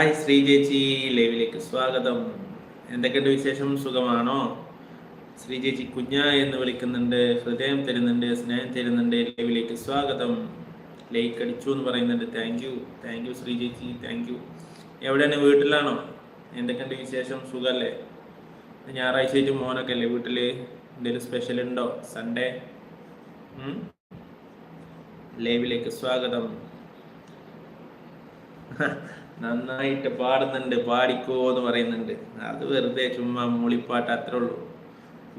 Hi Shri ചേച്ചി ലൈവിലേക്ക് സ്വാഗതം. എന്തൊക്കെയുണ്ട് വിശേഷം? സുഖമാണോ? ശ്രീ ചേച്ചി കുഞ്ഞ എന്ന് വിളിക്കുന്നുണ്ട് ഹൃദയം തരുന്നുണ്ട് സ്നേഹം തരുന്നുണ്ട്. ലൈവിലേക്ക് സ്വാഗതം. ലൈക്ക് അടിച്ചു എന്ന് പറയുന്നുണ്ട്. Thank you thank you Shri ചേച്ചി. താങ്ക് യു എവിടെയാണ്? വീട്ടിലാണോ? എന്തൊക്കെയുണ്ട് വിശേഷം? സുഖമല്ലേ ഞായറാഴ്ച ചേച്ചി മോനൊക്കെ അല്ലേ വീട്ടിൽ എന്തെങ്കിലും സ്പെഷ്യൽ ഉണ്ടോ? സൺഡേ ലൈവിലേക്ക് സ്വാഗതം. നന്നായിട്ട് പാടുന്നുണ്ട് പാടിക്കോ എന്ന് പറയുന്നുണ്ട്. അത് വെറുതെ ചുമ്മാ മൂളിപ്പാട്ട് അത്രേ ഉള്ളൂ.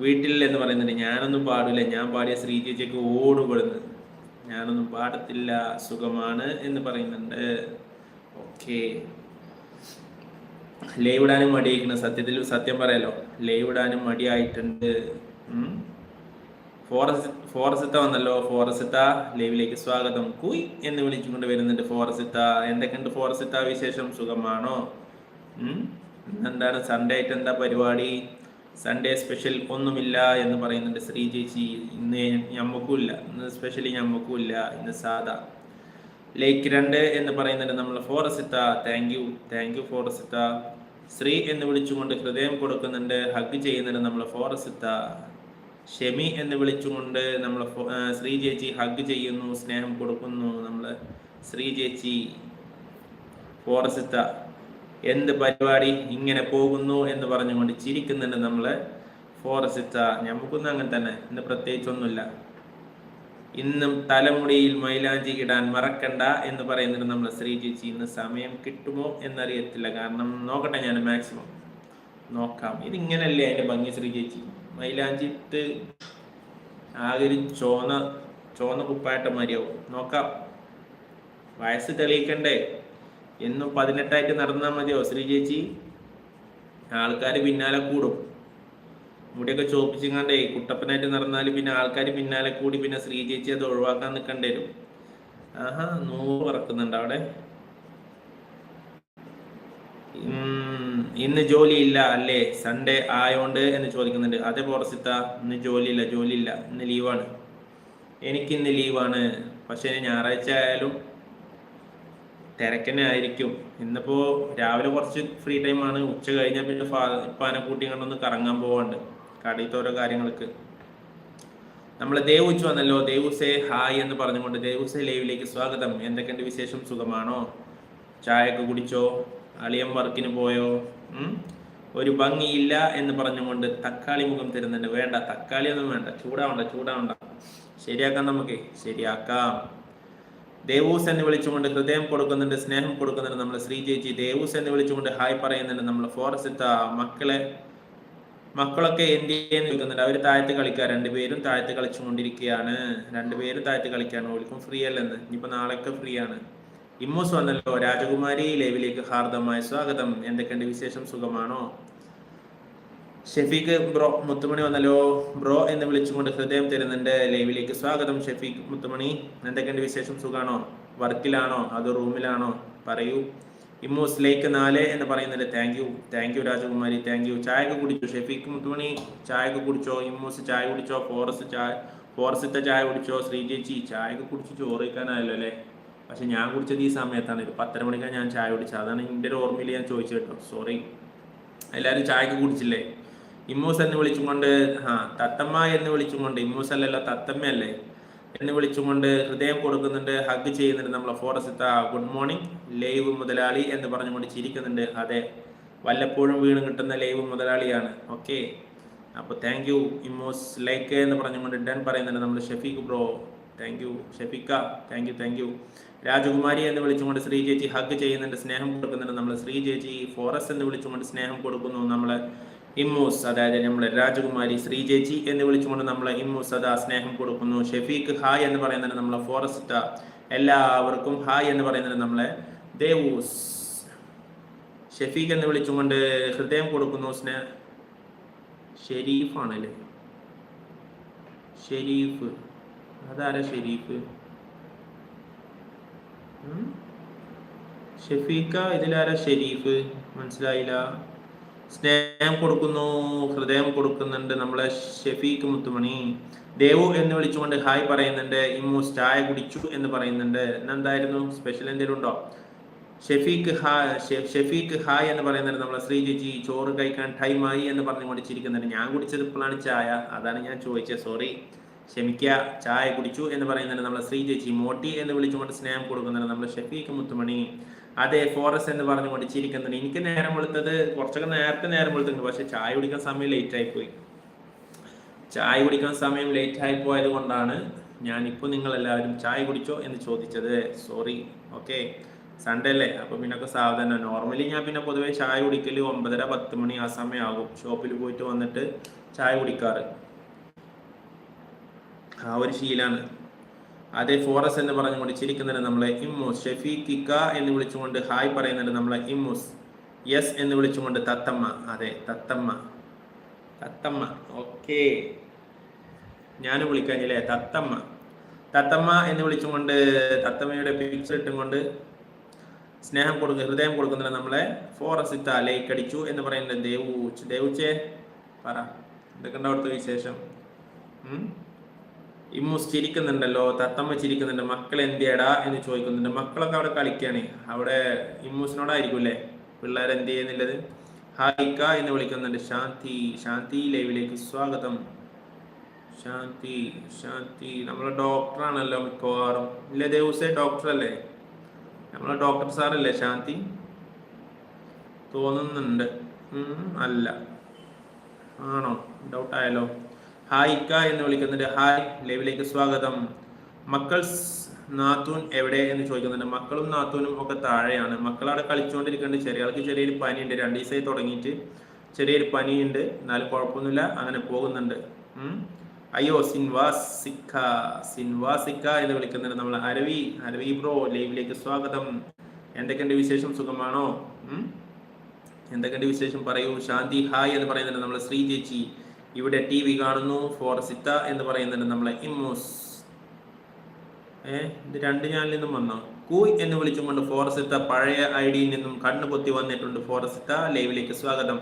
വീട്ടിൽ എന്ന് പറയുന്നുണ്ട് ഞാനൊന്നും പാടില്ല ഞാൻ പാടിയ ശ്രീ ചേച്ചിക്ക് ഓടുപെടുന്നു. ഞാനൊന്നും പാടത്തില്ല സുഖമാണ് എന്ന് പറയുന്നുണ്ട്. ഓക്കെ. ലൈവ് ഇടാനും മടിയായിരിക്കണം സത്യത്തിൽ സത്യം പറയാലോ ലൈവ് ഇടാനും മടിയായിട്ടുണ്ട് ഫോറസ്റ്റ് വന്നല്ലോ. ഫോറസിത്ത ലൈവിലേക്ക് സ്വാഗതം. കുയ് എന്ന് വിളിച്ചുകൊണ്ട് വരുന്നുണ്ട് ഫോറസിത്ത എന്തൊക്കെയുണ്ട് ഫോറസിത്ത വിശേഷം? സുഖമാണോ? എന്താണ് സൺഡേ ആയിട്ട് എന്താ പരിപാടി? സൺഡേ സ്പെഷ്യൽ ഒന്നുമില്ല എന്ന് പറയുന്നുണ്ട് ശ്രീ ചേച്ചി. ഇന്ന് ഞമ്മക്കുമില്ല. ഇന്ന് സ്പെഷ്യലി ഞമ്മക്കുമില്ല. ഇന്ന് സാധാ. ലേക്ക് രണ്ട് എന്ന് പറയുന്നുണ്ട് നമ്മൾ ഫോറസിത്ത താങ്ക് യു താങ്ക് യു ഫോറസിത്ത ശ്രീ എന്ന് വിളിച്ചുകൊണ്ട് ഹൃദയം കൊടുക്കുന്നുണ്ട്. ഹഗ് ചെയ്യുന്നുണ്ട് നമ്മൾ ഫോറസിത്ത ഷെമി എന്ന് വിളിച്ചുകൊണ്ട് നമ്മൾ ശ്രീ ചേച്ചി ഹഗ് ചെയ്യുന്നു സ്നേഹം കൊടുക്കുന്നു. നമ്മൾ ശ്രീ ചേച്ചി ഫോറസിത്ത എന്ത് പരിപാടി ഇങ്ങനെ പോകുന്നു എന്ന് പറഞ്ഞുകൊണ്ട് ചിരിക്കുന്നുണ്ട് നമ്മൾ ഫോറസിത്ത നമുക്കൊന്നും അങ്ങനെ തന്നെ ഇന്ന് പ്രത്യേകിച്ചൊന്നുമില്ല. ഇന്നും തലമുടിയിൽ മൈലാഞ്ചി ഇടാൻ മറക്കണ്ട എന്ന് പറയുന്നുണ്ട് നമ്മൾ ശ്രീ ചേച്ചി. ഇന്ന് സമയം കിട്ടുമോ എന്നറിയത്തില്ല. കാരണം നോക്കട്ടെ ഞാൻ മാക്സിമം നോക്കാം. ഇതിങ്ങനല്ലേ അതിന്റെ ഭംഗി ശ്രീ ചേച്ചി? മൈലാഞ്ചി ഇട്ട് ആകെ ഒരു ചോന്ന ചോന്ന കുപ്പായിട്ട മതിയാവും നോക്കാം. വയസ്സ് തെളിയിക്കണ്ടേ? എന്നും പതിനെട്ടായിട്ട് നടന്നാൽ മതിയോ ശ്രീ ചേച്ചി? ആൾക്കാർ പിന്നാലെ കൂടും. മുടിയൊക്കെ ചോപ്പിച്ചിങ്ങാണ്ടേ കുട്ടപ്പനായിട്ട് നടന്നാൽ പിന്നെ ആൾക്കാർ പിന്നാലെ കൂടി പിന്നെ ശ്രീ ചേച്ചി അത് ഒഴിവാക്കാൻ നിൽക്കേണ്ടി വരും. ആഹാ നൂറ് പറക്കുന്നുണ്ട് അവിടെ. ഇന്ന് ജോലിയില്ല അല്ലേ? സൺഡേ ആയോണ്ട് എന്ന് ചോദിക്കുന്നുണ്ട്. അതേ പോറസിത്ത ഇന്ന് ജോലിയില്ല ജോലിയില്ല ഇന്ന് ലീവാണ്. എനിക്ക് ഇന്ന് ലീവാണ്. പക്ഷേ ഞായറാഴ്ച ആയാലും തിരക്കന്നെ ആയിരിക്കും. ഇന്നിപ്പോ രാവിലെ കുറച്ച് ഫ്രീ ടൈം ആണ്. ഉച്ച കഴിഞ്ഞാൽ പിന്നെ ഇപ്പാനെ കൂട്ടി കണ്ടൊന്ന് കറങ്ങാൻ പോവാണ്ട്. കടയിലത്തെ ഓരോ കാര്യങ്ങൾക്ക് നമ്മൾ ദേവുച്ച് വന്നല്ലോ. ദേവുസേ ഹായ് എന്ന് പറഞ്ഞുകൊണ്ട് ദേവുസേ ലൈവിലേക്ക് സ്വാഗതം. എന്തൊക്കെയുണ്ട് വിശേഷം? സുഖമാണോ? ചായയൊക്കെ കുടിച്ചോ? അളിയം വർക്കിന് പോയോ? ഒരു ഭംഗിയില്ല എന്ന് പറഞ്ഞുകൊണ്ട് തക്കാളി മുഖം തരുന്നുണ്ട് വേണ്ട തക്കാളി ഒന്നും വേണ്ട ചൂടാവണ്ട ചൂടാവണ്ട. ശരിയാക്കാം നമുക്ക് ശരിയാക്കാം. ദേവൂസ് എന്ന് വിളിച്ചുകൊണ്ട് ഹൃദയം കൊടുക്കുന്നുണ്ട് സ്നേഹം കൊടുക്കുന്നുണ്ട് നമ്മൾ ശ്രീ ചേച്ചി. ദേവൂസ് എന്ന് വിളിച്ചുകൊണ്ട് ഹായ് പറയുന്നുണ്ട് നമ്മൾ ഫോറസ്റ്റ് മക്കളെ മക്കളൊക്കെ എന്ത് ചെയ്യുന്ന ചോദിക്കുന്നുണ്ട്. അവർ താഴത്ത് കളിക്കുക രണ്ടുപേരും താഴത്ത് കളിച്ചുകൊണ്ടിരിക്കുകയാണ്. രണ്ടുപേരും താഴത്ത് കളിക്കാണ് ഓൾക്കും ഫ്രീ അല്ലെന്ന്. ഇനിയിപ്പോ നാളെയൊക്കെ ഫ്രീ ആണ്. ഇമ്മൂസ് വന്നല്ലോ രാജകുമാരി ലൈവിലേക്ക് ഹാർദമായ സ്വാഗതം. എന്തൊക്കെയുണ്ട് വിശേഷം? സുഖമാണോ? ഷെഫീഖ് ബ്രോ മുത്തുമണി വന്നല്ലോ. ബ്രോ എന്ന് വിളിച്ചുകൊണ്ട് ഹൃദയം തരുന്നുണ്ട്. ലൈവിലേക്ക് സ്വാഗതം ഷെഫീഖ് മുത്തുമണി. എന്തൊക്കെയുണ്ട് വിശേഷം? സുഖമാണോ വർക്കിലാണോ? അതോ റൂമിലാണോ? പറയൂ. ഇമ്മോസ് ലേക്ക് നാല് എന്ന് പറയുന്നുണ്ട്. താങ്ക് യു താങ്ക് യു രാജകുമാരി. താങ്ക് യു ചായ ഒക്കെ കുടിച്ചു? ഷെഫീഖ് മുത്തുമണി ചായ ഒക്കെ കുടിച്ചോ ഇമ്മൂസ് ചായ കുടിച്ചോ? ഫോറസ്റ്റ് ചായ ഫോറസ്റ്റത്തെ ചായ കുടിച്ചോ? ശ്രീ ചേച്ചി ചായ ഒക്കെ കുടിച്ച് ചോറ് വയ്ക്കാനായല്ലോ അല്ലേ? പക്ഷെ ഞാൻ കുടിച്ചത് ഈ സമയത്താണ്. ഒരു പത്തര മണിക്കാണ് ഞാൻ ചായ കുടിച്ചത്. അതാണ് എന്റെ ഒരു ഓർമ്മയിൽ ഞാൻ ചോദിച്ചു കേട്ടോ. സോറി എല്ലാവരും ചായക്ക് കുടിച്ചില്ലേ? ഇമ്മൂസ് എന്ന് വിളിച്ചും കൊണ്ട് ആ തത്തമ്മ എന്ന് വിളിച്ചും കൊണ്ട് ഇമ്മൂസ് അല്ലല്ലോ തത്തമ്മയല്ലേ എന്ന് വിളിച്ചും കൊണ്ട് ഹൃദയം കൊടുക്കുന്നുണ്ട് ഹഗ് ചെയ്യുന്നുണ്ട് നമ്മളെ ഫോറസ്റ്റ് ഗുഡ് മോർണിംഗ് ലൈവ് മുതലാളി എന്ന് പറഞ്ഞുകൊണ്ട് ചിരിക്കുന്നുണ്ട്. അതെ വല്ലപ്പോഴും വീണ് കിട്ടുന്ന ലൈവ് മുതലാളിയാണ്. ഓക്കെ അപ്പോൾ താങ്ക് യു ഇമ്മോസ് ലൈക്ക് എന്ന് പറഞ്ഞുകൊണ്ട് ഡൻ പറയുന്നുണ്ട് നമ്മൾ ഷെഫീഖ് ബ്രോ താങ്ക് യു ഷെഫിക്ക താങ്ക് യു താങ്ക് യു രാജകുമാരി എന്ന് വിളിച്ചുകൊണ്ട് ശ്രീ ചേച്ചി ഹഗ് ചെയ്യുന്നുണ്ട് സ്നേഹം കൊടുക്കുന്നുണ്ട്. നമ്മൾ ശ്രീ ചേച്ചി ഫോറസ്റ്റ് എന്ന് വിളിച്ചുകൊണ്ട് സ്നേഹം കൊടുക്കുന്നു. നമ്മൾ ഇമ്മൂസ് അതായത് നമ്മൾ രാജകുമാരി ശ്രീ ചേച്ചി എന്ന് വിളിച്ചുകൊണ്ട് നമ്മൾ ഇമ്മൂസ് അതാ സ്നേഹം കൊടുക്കുന്നു. ഷെഫീഖ് ഹായ് എന്ന് പറയുന്നത് നമ്മളെ ഫോറസ്റ്റ്. എല്ലാവർക്കും ഹായ് എന്ന് പറയുന്നത് നമ്മളെ ദേവൂസ്. ഷെഫീഖ് എന്ന് വിളിച്ചുകൊണ്ട് ഹൃദയം കൊടുക്കുന്നു സ്നേഹ ഷെരീഫാണല്ലേ? ഷെരീഫ്. അതാരാ ഷെരീഫ്? ഷെഫീക്ക ഇതിലാരാ ഷെരീഫ്? മനസ്സിലായില്ല. സ്നേഹം കൊടുക്കുന്നു ഹൃദയം കൊടുക്കുന്നുണ്ട് നമ്മളെ ഷെഫീക്ക് മുത്തുമണി. ദേവു എന്ന് വിളിച്ചുകൊണ്ട് ഹായ് പറയുന്നുണ്ട്. ഇമ്മൂസ് ചായ കുടിച്ചു എന്ന് പറയുന്നുണ്ട്. എന്തായിരുന്നു സ്പെഷ്യൽ എന്തെങ്കിലും ഉണ്ടോ? ഷെഫീഖ് ഹാ ഷെ- ഷെഫീഖ് ഹായ് എന്ന് പറയുന്നുണ്ട് നമ്മളെ ശ്രീ ചേച്ചി. ചോറ് കഴിക്കാൻ ടൈമായി എന്ന് പറഞ്ഞുകൊണ്ട് ചിരിക്കുന്നുണ്ട് ഞാൻ കുടിച്ചത് ഇപ്പോഴാണ് ചായ. അതാണ് ഞാൻ ചോദിച്ചത്. സോറി ക്ഷമിക്കുക ചായ കുടിച്ചു എന്ന് പറയുന്നത് നമ്മൾ ശ്രീ ചേച്ചി മോട്ടി എന്ന് വിളിച്ചുകൊണ്ട് സ്നേഹം കൊടുക്കുന്നതിന് നമ്മൾ ഷഫീഖ് മുത്തുമണി അതെ ഫോറസ് എന്ന് പറഞ്ഞുകൊണ്ട് ചിരിക്കുന്നുണ്ട് എനിക്ക് നേരം വെളുത്തത് കുറച്ചൊക്കെ നേരത്തെ നേരം വെളുത്തുണ്ട് പക്ഷെ ചായ കുടിക്കാൻ സമയം ലേറ്റ് ആയി പോയി. ചായ കുടിക്കാൻ സമയം ലേറ്റ് ആയി പോയത് കൊണ്ടാണ് ഞാൻ ഇപ്പൊ നിങ്ങൾ എല്ലാവരും ചായ കുടിച്ചോ എന്ന് ചോദിച്ചത്. സോറി ഓക്കെ സൺഡേ അല്ലേ? അപ്പൊ പിന്നെ ഒക്കെ സാവധാനം. നോർമലി ഞാൻ പിന്നെ പൊതുവേ ചായ കുടിക്കൽ ഒമ്പതര പത്ത് മണി ആ സമയമാകും ഷോപ്പിൽ പോയിട്ട് വന്നിട്ട് ചായ കുടിക്കാറ്. ആ ഒരു ശീലാണ്. അതേ ഫോറസ് എന്ന് പറഞ്ഞുകൊണ്ട് ചിരിക്കുന്നുണ്ട് നമ്മളെ ഇമ്മൂസ് ഷെഫീഖിക്ക എന്ന് വിളിച്ചുകൊണ്ട് ഹായ് പറയുന്നുണ്ട് നമ്മളെ ഇമ്മൂസ് യെസ് എന്ന് വിളിച്ചുകൊണ്ട് തത്തമ്മ. അതെ തത്തമ്മ. തത്തമ്മ. ഓക്കേ. ഞാനും വിളിക്കാഞ്ഞില്ലേ? തത്തമ്മ. തത്തമ്മ എന്ന് വിളിച്ചുകൊണ്ട് തത്തമ്മയുടെ പിക്ചർ ഇട്ടുകൊണ്ട് സ്നേഹം കൊടുക്കുക ഹൃദയം കൊടുക്കുന്നില്ല നമ്മളെ ഫോറസിത്ത ലേക്ക് അടിച്ചു എന്ന് പറയുന്നത് ദേവൂച്ച് ദേവൂച്ചേ പറ. എന്തൊക്കെ അവിടുത്തെ വിശേഷം? ഇമ്മൂസ് ചിരിക്കുന്നുണ്ടല്ലോ തത്തമ്മ ചിരിക്കുന്നുണ്ട് മക്കൾ എന്തിയടാ എന്ന് ചോദിക്കുന്നുണ്ട്. മക്കളൊക്കെ അവിടെ കളിക്കാണ്. അവിടെ ഇമ്മൂസിനോടായിരിക്കും അല്ലേ പിള്ളേർ എന്ത് ചെയ്യുന്നുള്ളത്? ഹായിക്ക എന്ന് വിളിക്കുന്നുണ്ട്. ശാന്തി ശാന്തി ലൈവിലേക്ക് സ്വാഗതം. ശാന്തി ശാന്തി നമ്മളെ ഡോക്ടറാണല്ലോ മിക്കവാറും. ഇല്ല ദിവസേ ഡോക്ടർ അല്ലേ? നമ്മളെ ഡോക്ടർ സാറല്ലേ ശാന്തി? തോന്നുന്നുണ്ട്. അല്ല. ആണോ? ഡൗട്ട് ആയാലോ ഹായ് ഇക്ക എന്ന് വിളിക്കുന്നുണ്ട് ഹായ് ലൈവിലേക്ക് സ്വാഗതം. മക്കൾ നാത്തൂൻ എവിടെ എന്ന് ചോദിക്കുന്നുണ്ട്. മക്കളും നാത്തൂനും ഒക്കെ താഴെയാണ്. മക്കൾ അവിടെ കളിച്ചുകൊണ്ടിരിക്കുന്നുണ്ട്. ചെറിയ ആൾക്ക് ചെറിയൊരു പനിയുണ്ട്. രണ്ട് ദിവസമായി തുടങ്ങിയിട്ട് ചെറിയൊരു പനിയുണ്ട്. എന്നാലും കുഴപ്പമൊന്നുമില്ല. അങ്ങനെ പോകുന്നുണ്ട്. അയ്യോ സിൻവാസ് സിക്ക. സിൻവാസിക്ക സിഖ എന്ന് വിളിക്കുന്നുണ്ട് നമ്മൾ അരവി. അരവി ബ്രോ ലൈവിലേക്ക് സ്വാഗതം. എന്തൊക്കെയുണ്ട് വിശേഷം? സുഖമാണോ? എന്തൊക്കെയുണ്ട് വിശേഷം? പറയൂ. ശാന്തി ഹായ് എന്ന് പറയുന്നുണ്ട്. നമ്മൾ ശ്രീ ചേച്ചി. ഇവിടെ ടി വി കാണുന്നു ഫോർസിത്ത എന്ന് പറയുന്നുണ്ട് നമ്മളെ ഇമ്മോസ്. ഏ ഇത് രണ്ട് ചാനലിൽ നിന്നും വന്നോ? കൂയ് എന്ന് വിളിച്ചുകൊണ്ട് ഫോറസിത്ത പഴയ ഐ ഡിയിൽ നിന്നും കണ്ണു പൊത്തി വന്നിട്ടുണ്ട് ഫോറസിത്ത ലൈവിലേക്ക് സ്വാഗതം.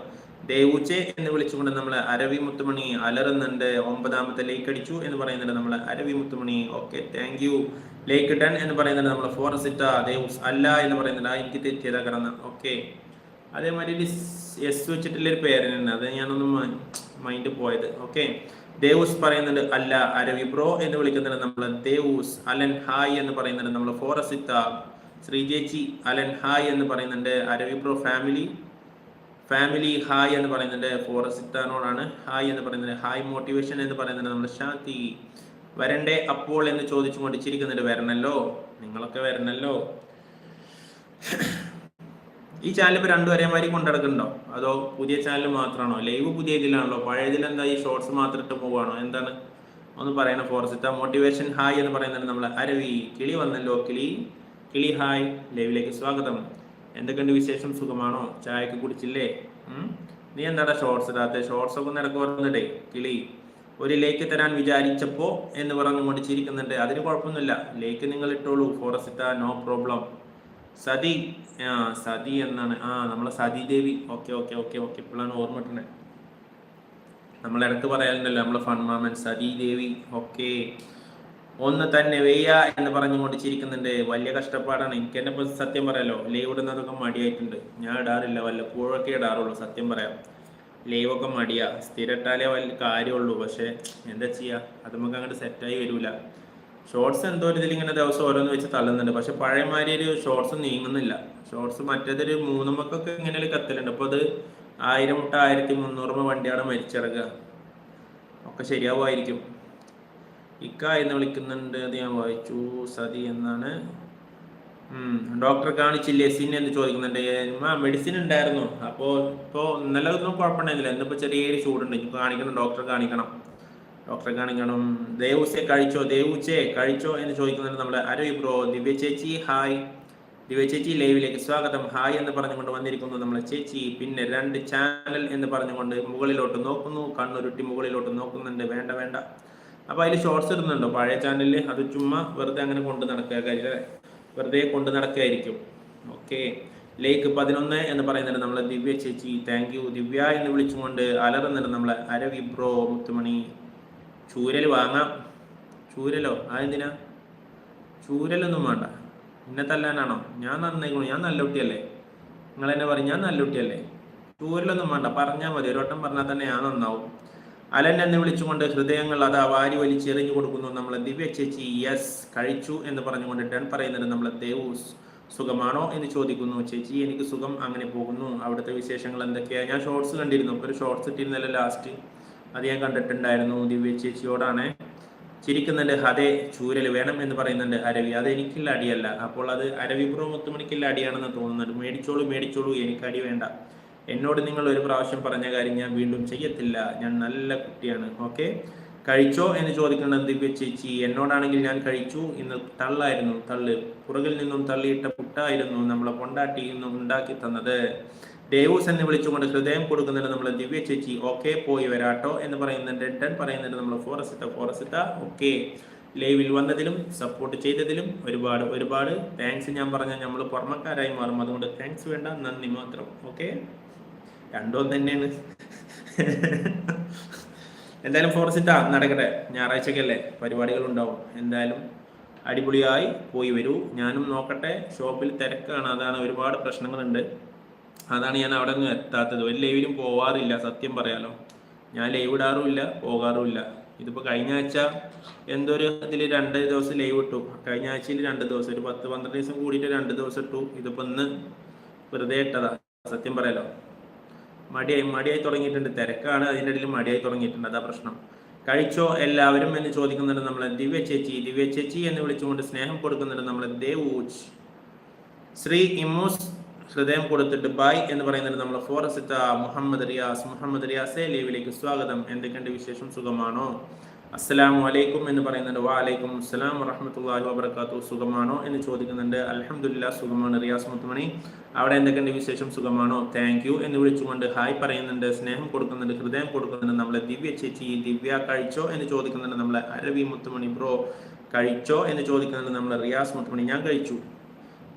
ദേവുച്ചെ എന്ന് വിളിച്ചുകൊണ്ട് നമ്മൾ അരവി മുത്തുമണി അലറുന്നുണ്ട്. ഒമ്പതാമത്തെ ലേക്ക് അടിച്ചു എന്ന് പറയുന്നുണ്ട് നമ്മൾ അരവി മുത്തുമണി. ഓക്കെ താങ്ക് യു ലേക്ക് ഡൺ എന്ന് പറയുന്നുണ്ട് നമ്മൾ ഫോറസിത്ത ദേവുസ് അല്ല എന്ന് പറയുന്നുണ്ട്. എനിക്ക് തെറ്റിയതാ കിടന്ന ഓക്കെ അതേമാതിരി എസ് വെച്ചിട്ടുള്ളൊരു പേരനുണ്ട് അത് ഞാനൊന്ന് മൈൻഡ് പോയത്. ഓക്കെ ദേവൂസ് പറയുന്നുണ്ട് അല്ല അരവി ബ്രോ എന്ന് വിളിക്കുന്നുണ്ട് നമ്മൾ ദേവൂസ് അലൻ ഹായ് എന്ന് പറയുന്നുണ്ട് നമ്മൾ ഫോറസിത്ത ശ്രീജേച്ചി അലൻ ഹായ് എന്ന് പറയുന്നുണ്ട് Aravi bro family family hi എന്ന് പറയുന്നുണ്ട് ഫോറസിത്താനോടാണ് ഹായ് എന്ന് പറയുന്നത് ഹായ് മോട്ടിവേഷൻ എന്ന് പറയുന്നുണ്ട് നമ്മൾ ശാന്തി. വരണ്ടേ അപ്പോൾ എന്ന് ചോദിച്ചുകൊണ്ട് ചിരിക്കുന്നുണ്ട് വരണല്ലോ? നിങ്ങളൊക്കെ വരണല്ലോ? ഈ ചാനൽ ഇപ്പൊ രണ്ടു ഒരേമാതിരി കൊണ്ടിടക്കുന്നുണ്ടോ അതോ പുതിയ ചാനൽ മാത്രമാണോ? ലൈവ് പുതിയ ഇതിലാണല്ലോ. പഴയതിൽ എന്താ ഈ ഷോർട്സ് മാത്രം ഇട്ട് പോവാണോ? എന്താണ്? ഒന്ന് പറയണ ഫോർസിത്ത മോട്ടിവേഷൻ ഹായ് എന്ന് പറയുന്നത് നമ്മൾ അരവി കിളി വന്നല്ലോ കിളി. കിളി ഹായ് ലൈവിലേക്ക് സ്വാഗതം. എന്തൊക്കെയുണ്ട് വിശേഷം? സുഖമാണോ? ചായക്ക് കുടിച്ചില്ലേ? നീ എന്താടാ ഷോർട്സ് ഇടാത്ത? ഷോർട്സ് ഒക്കെ നിനക്ക് പറഞ്ഞിട്ടേ കിളി. ഒരു ലേക്ക് തരാൻ വിചാരിച്ചപ്പോ എന്ന് പറഞ്ഞ് മടിച്ചിരിക്കുന്നുണ്ട്. അതിന് കുഴപ്പമൊന്നുമില്ല. ലേക്ക് നിങ്ങൾ ഇട്ടോളൂ. ഫോറസിത്ത നോ പ്രോബ്ലം സതി. ആ സതി എന്നാണ്. ആ നമ്മളെ Sathi Devi. Okay okay okay okay. ഇപ്പോഴാണ് ഓർമ്മ കിട്ടുന്നത് നമ്മൾ ഇടയ്ക്ക് പറയാറുണ്ടല്ലോ നമ്മളെ ഫൺമാമൻ സതി ദേവി. ഓക്കെ. ഒന്ന് തന്നെ വെയ്യ എന്ന് പറഞ്ഞു ചിരിക്കുന്നുണ്ട്. വലിയ കഷ്ടപ്പാടാണ്. എനിക്ക് എന്നെ ഇപ്പൊ സത്യം പറയാലോ ലൈവ് ഇടുന്നതൊക്കെ മടിയായിട്ടുണ്ട്. ഞാൻ ഇടാറില്ല. വല്ലപ്പോഴൊക്കെ ഇടാറുള്ളൂ സത്യം പറയാം. ലൈവ് ഒക്കെ മടിയാ. സ്ഥിരട്ടാലേ വലിയ കാര്യമുള്ളൂ. പക്ഷെ എന്താ ചെയ്യാ? അത് നമുക്ക് അങ്ങോട്ട് സെറ്റായി വരൂല. ഷോർട്സ് എന്തോ ഒരു ഇതിലിങ്ങനെ ദിവസം ഓരോന്ന് വെച്ച് തള്ളുന്നുണ്ട്. പക്ഷെ പഴയമാതിരി ഒരു ഷോർട്സ് നീങ്ങുന്നില്ല. ഷോർട്സ് മറ്റേതൊരു മൂന്നുമക്കൊക്കെ ഇങ്ങനെ ഒരു കത്തലുണ്ട്. അപ്പോൾ അത് ആയിരം മുട്ട ആയിരത്തി മുന്നൂറ് വണ്ടിയാണ് മരിച്ചിറങ്ങുക. ഒക്കെ ശരിയാവുമായിരിക്കും. ഇക്ക എന്ന് വിളിക്കുന്നുണ്ട്. അത് ഞാൻ വായിച്ചു. സതി എന്നാണ്. ഉം. ഡോക്ടർ കാണിച്ചില്ലേ? സിൻ എന്ന് ചോദിക്കുന്നുണ്ട്. ആ മെഡിസിൻ ഉണ്ടായിരുന്നു. അപ്പോൾ ഇപ്പോ ഇന്നലെ ഒന്നും കുഴപ്പമുണ്ടായിരുന്നില്ല. ഇന്നിപ്പോൾ ചെറിയൊരു ചൂടുണ്ട്. കാണിക്കണം ഡോക്ടർ കാണിക്കണം. ഡോക്ടറെ കാണിക്കണം. ദേവുസെ കഴിച്ചോ? ദേവൂച്ചെ കഴിച്ചോ എന്ന് ചോദിക്കുന്നുണ്ട് നമ്മുടെ അരവി ബ്രോ ദിവ്യ ചേച്ചി ഹായ്. ദിവ്യ ചേച്ചി ലൈവിലേക്ക് സ്വാഗതം. ഹായ് എന്ന് പറഞ്ഞുകൊണ്ട് വന്നിരിക്കുന്നു നമ്മളെ ചേച്ചി. പിന്നെ രണ്ട് ചാനൽ എന്ന് പറഞ്ഞുകൊണ്ട് മുകളിലോട്ട് നോക്കുന്നു. കണ്ണുരുട്ടി മുകളിലോട്ട് നോക്കുന്നുണ്ട്. വേണ്ട വേണ്ട. അപ്പോൾ അതിൽ ഷോർട്സ് ഇടുന്നുണ്ടോ? പഴയ ചാനലിൽ അത് ചുമ്മാ വെറുതെ അങ്ങനെ കൊണ്ട് നടക്കുക വെറുതെ കൊണ്ട് നടക്കുകയായിരിക്കും. ഓക്കെ. ലേക്ക് പതിനൊന്ന് എന്ന് പറയുന്നുണ്ട് നമ്മളെ ദിവ്യ ചേച്ചി താങ്ക് യു ദിവ്യ എന്ന് വിളിച്ചുകൊണ്ട് അലറുന്നുണ്ട് നമ്മളെ അരവി ബ്രോ മുത്തുമണി. ചൂരൽ വാങ്ങാം. ചൂരലോ? അതെന്തിനാ? ചൂരലൊന്നും വേണ്ട. എന്നെ തല്ലാനാണോ? ഞാൻ നന്നായിക്കണു ഞാൻ നല്ല കുട്ടിയല്ലേ നിങ്ങൾ എന്നെ പറയും ഞാൻ നല്ല കുട്ടിയല്ലേ ചൂരലൊന്നും വേണ്ട. പറഞ്ഞാൽ മതി. ഒരു വട്ടം പറഞ്ഞാൽ തന്നെ ഞാൻ നന്നാവും. അലൻ എന്നെ വിളിച്ചുകൊണ്ട് ഹൃദയങ്ങൾ അതാ വാരി വലിച്ചെറിഞ്ഞു കൊടുക്കുന്നു. നമ്മൾ ദിവ്യ ചേച്ചി യെസ് കഴിച്ചു എന്ന് പറഞ്ഞുകൊണ്ട് ഡൺ പറയുന്നത് നമ്മൾ ദേവൂസ് സുഖമാണോ എന്ന് ചോദിക്കുന്നു. ചേച്ചി എനിക്ക് സുഖം അങ്ങനെ പോകുന്നു. അവിടുത്തെ വിശേഷങ്ങൾ എന്തൊക്കെയാണ് ഞാൻ ഷോർട്സ് കണ്ടിരുന്നു. ഒരു ഷോർട്സ് ഇട്ടിരുന്നല്ലോ ലാസ്റ്റ് അത് ഞാൻ കണ്ടിട്ടുണ്ടായിരുന്നു ദിവ്യ ചേച്ചിയോടാണ്. ചിരിക്കുന്നുണ്ട് അതെ ചൂരൽ വേണം എന്ന് പറയുന്നുണ്ട് അരവി. അത് എനിക്കുള്ള അടിയല്ല. അപ്പോൾ അത് അരവി ബ്രോ മുത്തുമണിക്കുള്ള അടിയാണെന്ന് തോന്നുന്നുണ്ട് മേടിച്ചോളൂ മേടിച്ചോളൂ എനിക്ക് അടി വേണ്ട. എന്നോട് നിങ്ങൾ ഒരു പ്രാവശ്യം പറഞ്ഞ കാര്യം ഞാൻ വീണ്ടും ചെയ്യത്തില്ല. ഞാൻ നല്ല കുട്ടിയാണ്. ഓക്കെ? കഴിച്ചോ എന്ന് ചോദിക്കുന്നത് ദിവ്യ ചേച്ചി. എന്നോടാണെങ്കിൽ ഞാൻ കഴിച്ചു. ഇന്ന് തള്ളായിരുന്നു തള്ള്. പുറകിൽ നിന്നും തള്ളിയിട്ട പുട്ടായിരുന്നു നമ്മളെ പൊണ്ടാട്ടി ഇന്നും ഉണ്ടാക്കി തന്നത്. ദേവൂസ് എന്ന് വിളിച്ചുകൊണ്ട് ഹൃദയം കൊടുക്കുന്നുണ്ട് നമ്മൾ ദിവ്യ ചേച്ചി ഓക്കെ പോയി വരാട്ടോ. എന്ന് പറയുന്നുണ്ട്. ഡൺ പറയുന്നുണ്ട് നമ്മൾ ഫോറസിത്ത ഫോറസിത്ത ഓക്കെ. ലൈവിൽ വന്നതിലും സപ്പോർട്ട് ചെയ്തതിലും ഒരുപാട് ഒരുപാട് താങ്ക്സ് ഞാൻ പറഞ്ഞ നമ്മൾ പുറമക്കാരായി മാറും. അതുകൊണ്ട് താങ്ക്സ് വേണ്ട നന്ദി മാത്രം. ഓക്കെ? രണ്ടോ തന്നെയാണ്. എന്തായാലും ഫോറസിത്ത നടക്കട്ടെ. ഞായറാഴ്ചക്കല്ലേ പരിപാടികൾ ഉണ്ടാവും എന്തായാലും അടിപൊളിയായി പോയി വരൂ. ഞാനും നോക്കട്ടെ. ഷോപ്പിൽ തിരക്കാണ്. അതാണ് ഒരുപാട് പ്രശ്നങ്ങളുണ്ട്. അതാണ് ഞാൻ അവിടെ ഒന്നും എത്താത്തത്. ഒരു ലൈവിലും പോവാറില്ല സത്യം പറയാലോ. ഞാൻ ലൈവ് ഇടാറുമില്ല പോകാറുമില്ല. ഇതിപ്പോൾ കഴിഞ്ഞ ആഴ്ച എന്തോ ഒരു ഇതിൽ രണ്ട് ദിവസം ലൈവ് ഇട്ടു. കഴിഞ്ഞ ആഴ്ചയിൽ രണ്ട് ദിവസം ഒരു പത്ത് പന്ത്രണ്ട് ദിവസം കൂടിയിട്ട് രണ്ട് ദിവസം ഇട്ടു. ഇതിപ്പോൾ ഇന്ന് വെറുതെ ഇട്ടതാ സത്യം പറയാലോ. മടിയായി മടിയായി തുടങ്ങിയിട്ടുണ്ട്. തിരക്കാണ് അതിന്റെ ഇടയിൽ മടിയായി തുടങ്ങിയിട്ടുണ്ട്. അതാ പ്രശ്നം. കഴിച്ചോ എല്ലാവരും എന്ന് ചോദിക്കുന്നുണ്ട് നമ്മളെ ദിവ്യ ചേച്ചി. ദിവ്യ ചേച്ചി എന്ന് വിളിച്ചുകൊണ്ട് സ്നേഹം കൊടുക്കുന്നുണ്ട് നമ്മളെ ദേവൂച്ച് ശ്രീ ഇമോസ് ഹൃദയം കൊടുത്തിട്ട് ബായ് എന്ന് പറയുന്നത് നമ്മൾ ഫോറസിത്ത മുഹമ്മദ് റിയാസ് മുഹമ്മദ് റിയാസെ ലീവിലേക്ക് സ്വാഗതം. എന്തൊക്കെയുണ്ട് വിശേഷം? സുഖമാണോ? അസ്സലാമു അലൈക്കും എന്ന് പറയുന്നുണ്ട്. വാലൈക്കും അസ്സലാം വറഹമത്തല്ലാഹി വബർക്കാത്തു സുഖമാണോ എന്ന് ചോദിക്കുന്നുണ്ട്. അലഹമുല്ല സുഖമാണ് റിയാസ് മുത്തുമണി. അവിടെ എന്തൊക്കെയുണ്ട് വിശേഷം? സുഖമാണോ? താങ്ക് യു എന്ന് വിളിച്ചുകൊണ്ട് ഹായ് പറയുന്നുണ്ട്. സ്നേഹം കൊടുക്കുന്നുണ്ട് ഹൃദയം കൊടുക്കുന്നുണ്ട്. നമ്മളെ ദിവ്യ ചേച്ചി ദിവ്യ കഴിച്ചോ എന്ന് ചോദിക്കുന്നുണ്ട്. നമ്മളെ അരവി മുത്തുമണി ബ്രോ കഴിച്ചോ എന്ന് ചോദിക്കുന്നുണ്ട്. നമ്മളെ റിയാസ് മുത്തുമണി ഞാൻ കഴിച്ചു.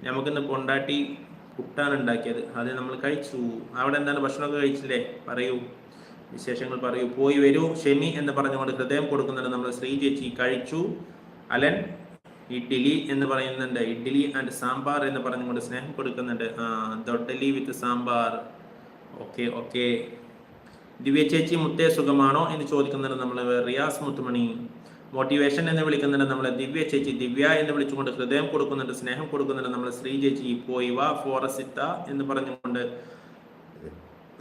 നമുക്കിന്ന് പൊണ്ടാട്ടി പുട്ടാണ് ഉണ്ടാക്കിയത് അത് നമ്മൾ കഴിച്ചു. അവിടെ എന്താണ് ഭക്ഷണമൊക്കെ കഴിച്ചില്ലേ? പറയൂ. വിശേഷങ്ങൾ പറയൂ. പോയി വരൂ. ഷെമി എന്ന് പറഞ്ഞുകൊണ്ട് ഹൃദയം കൊടുക്കുന്നുണ്ട് നമ്മൾ ശ്രീ ചേച്ചി. കഴിച്ചു. അലൻ ഇഡ്ഡലി എന്ന് പറയുന്നുണ്ട്. ഇഡ്ഡലി ആൻഡ് സാമ്പാർ എന്ന് പറഞ്ഞുകൊണ്ട് സ്നേഹം കൊടുക്കുന്നുണ്ട്. ആ ദൊഡലി with sambar. Okay okay. Divya ചേച്ചി മുത്തേ സുഖമാണോ എന്ന് ചോദിക്കുന്നുണ്ട് നമ്മൾ റിയാസ് മുത്തുമണി. മോട്ടിവേഷൻ എന്ന് വിളിക്കുന്നുണ്ട്. നമ്മളെ ദിവ്യ ചേച്ചി ദിവ്യ എന്ന് വിളിച്ചുകൊണ്ട് ഹൃദയം കൊടുക്കുന്നുണ്ട് സ്നേഹം കൊടുക്കുന്നുണ്ട്. നമ്മൾ ശ്രീ ചേച്ചി പോയി വാ ഫോറസിത്ത എന്ന് പറഞ്ഞുകൊണ്ട്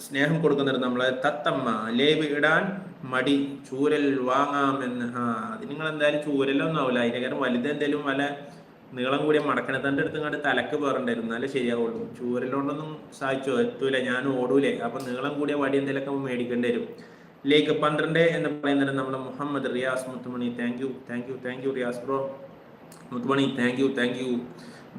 സ്നേഹം കൊടുക്കുന്നുണ്ട് നമ്മളെ തത്തമ്മ. ലേവ് ഇടാൻ മടി ചൂരൽ വാങ്ങാമെന്ന്. ആ അത് നിങ്ങൾ എന്തായാലും ചൂരലൊന്നും ആവില്ല അതിന്റെ കാരണം വലുത് എന്തെങ്കിലും വല്ല നീളം കൂടിയ മടക്കണത്തന്റെ അടുത്ത് ഇങ്ങോട്ട് തലക്ക് പേറണ്ടായിരുന്നു എന്നാലേ ശരിയാവുള്ളൂ. ചൂരലുകൊണ്ടൊന്നും സാധിച്ചോ? എത്തൂല. ഞാൻ ഓടൂലേ. അപ്പൊ നീളം കൂടിയ വടി എന്തെങ്കിലുമൊക്കെ മേടിക്കേണ്ടി വരും. ലേക്ക് പന്ത്രണ്ട് എന്ന് പറയുന്നത് നമ്മുടെ മുഹമ്മദ് റിയാസ് മുത്തുമണി. Thank you thank you thank you Riyas bro Muthumani thank you thank you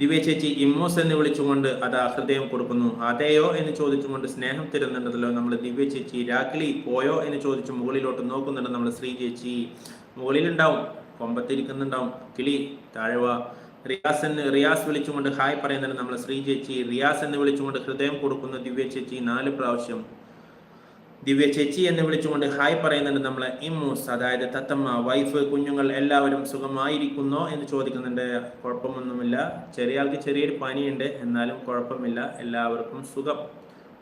Divya ചേച്ചി ഇമ്മോസ് എന്ന് വിളിച്ചുകൊണ്ട് അത് ഹൃദയം കൊടുക്കുന്നു. അതെയോ എന്ന് ചോദിച്ചുകൊണ്ട് സ്നേഹം തരുന്നുണ്ടല്ലോ നമ്മൾ ദിവ്യ ചേച്ചി. രാഗ്ലി പോയോ എന്ന് ചോദിച്ച് മുകളിലോട്ട് നോക്കുന്നുണ്ട് നമ്മൾ ശ്രീ ചേച്ചി. മുകളിലുണ്ടാവും കൊമ്പത്തിരിക്കുന്നുണ്ടാവും. കിളി താഴ്വ. റിയാസ് എന്ന് റിയാസ് വിളിച്ചുകൊണ്ട് ഹായ് പറയുന്നുണ്ട് നമ്മൾ ശ്രീ ചേച്ചി. റിയാസ് എന്ന് വിളിച്ചുകൊണ്ട് ഹൃദയം കൊടുക്കുന്നു ദിവ്യ ചേച്ചി. നാല് പ്രാവശ്യം. ദിവ്യ ചേച്ചി എന്ന് വിളിച്ചുകൊണ്ട് ഹായ് പറയുന്നുണ്ട് നമ്മളെ ഇമ്മൂസ് അതായത് തത്തമ്മ വൈഫ് കുഞ്ഞുങ്ങൾ എല്ലാവരും സുഖമായിരിക്കുന്നോ എന്ന് ചോദിക്കുന്നുണ്ട്. കുഴപ്പമൊന്നുമില്ല. ചെറിയ ആൾക്ക് ചെറിയൊരു പനിയുണ്ട്. എന്നാലും കുഴപ്പമില്ല. എല്ലാവർക്കും സുഖം.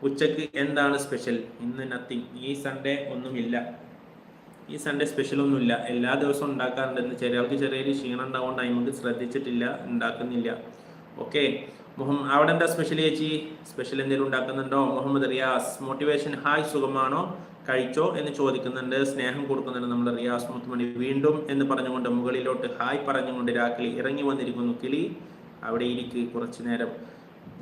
ഉച്ചയ്ക്ക് എന്താണ് സ്പെഷ്യൽ? ഇന്ന് നത്തിങ് ഈ സൺഡേ ഒന്നുമില്ല. ഈ സൺഡേ സ്പെഷ്യൽ ഒന്നുമില്ല. എല്ലാ ദിവസവും ഉണ്ടാക്കാറുണ്ട്. ചെറിയ ആൾക്ക് ചെറിയൊരു ക്ഷീണം ഉണ്ടാവുകൊണ്ട് അതിമുക്ക് ശ്രദ്ധിച്ചിട്ടില്ല. ഉണ്ടാക്കുന്നില്ല. ഓക്കെ മുഹമ്മ അവിടെ എന്താ സ്പെഷ്യൽ ചേച്ചി? സ്പെഷ്യൽ എന്തെങ്കിലും ഉണ്ടാക്കുന്നുണ്ടോ? മുഹമ്മദ് റിയാസ് മോട്ടിവേഷൻ ഹായ് സുഖമാണോ? കഴിച്ചോ എന്ന് ചോദിക്കുന്നുണ്ട്. സ്നേഹം കൊടുക്കുന്നുണ്ട് നമ്മൾ റിയാസ് മുത്തുമണി. വീണ്ടും എന്ന് പറഞ്ഞുകൊണ്ട് മുകളിലോട്ട് ഹായ് പറഞ്ഞുകൊണ്ട് രാക്കിളി ഇറങ്ങി വന്നിരിക്കുന്നു. കിളി അവിടെ ഇരിക്കുക കുറച്ചു നേരം.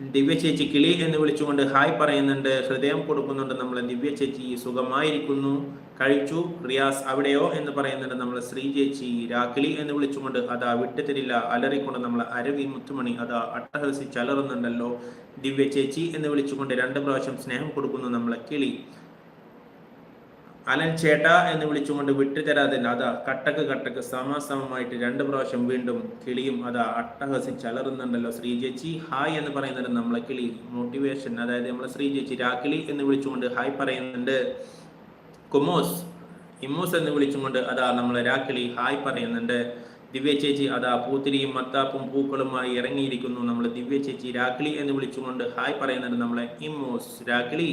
ദിവ്യ ചേച്ചി കിളി എന്ന് വിളിച്ചുകൊണ്ട് ഹായ് പറയുന്നുണ്ട്. ഹൃദയം കൊടുക്കുന്നുണ്ട് നമ്മൾ ദിവ്യ ചേച്ചി സുഖമായിരിക്കുന്നു. കഴിച്ചു. റിയാസ് അവിടെയോ എന്ന് പറയുന്നുണ്ട് നമ്മൾ ശ്രീ ചേച്ചി രാക്കിളി എന്ന് വിളിച്ചുകൊണ്ട് അതാ വിട്ടുതരില്ല. അലറിക്കൊണ്ട് നമ്മൾ അരവി മുത്തുമണി അതാ അട്ടഹസിച്ച് അലറുന്നുണ്ടല്ലോ. ദിവ്യ ചേച്ചി എന്ന് വിളിച്ചുകൊണ്ട് രണ്ട് പ്രാവശ്യം സ്നേഹം കൊടുക്കുന്നു നമ്മളെ കിളി. അലൻ ചേട്ട എന്ന് വിളിച്ചുകൊണ്ട് വിട്ടുതരാതില്ല അതാ കട്ടക്ക് കട്ടക്ക് സമസമമായിട്ട് രണ്ട് പ്രാവശ്യം വീണ്ടും കിളിയും അതാ അട്ടഹസിച്ച് അലറുന്നുണ്ടല്ലോ ശ്രീചേച്ചി ഹായ് എന്ന് പറയുന്നുണ്ട് നമ്മളെ കിളി. മോട്ടിവേഷൻ അതായത് നമ്മളെ ശ്രീചേച്ചി രാക്കിളി എന്ന് വിളിച്ചുകൊണ്ട് ഹായ് പറയുന്നുണ്ട്. കുമോസ് ഇമോസ് എന്ന് വിളിച്ചുകൊണ്ട് അതാ നമ്മളെ രാക്കിളി ഹായ് പറയുന്നുണ്ട്. ദിവ്യ ചേച്ചി അതാ പൂത്തിരിയും മത്താപ്പും പൂക്കളുമായി ഇറങ്ങിയിരിക്കുന്നു. നമ്മൾ ദിവ്യ ചേച്ചി രാക്കിളി എന്ന് വിളിച്ചുകൊണ്ട് ഹായ് പറയുന്നുണ്ട് നമ്മളെ ഇമോസ് രാക്കിളി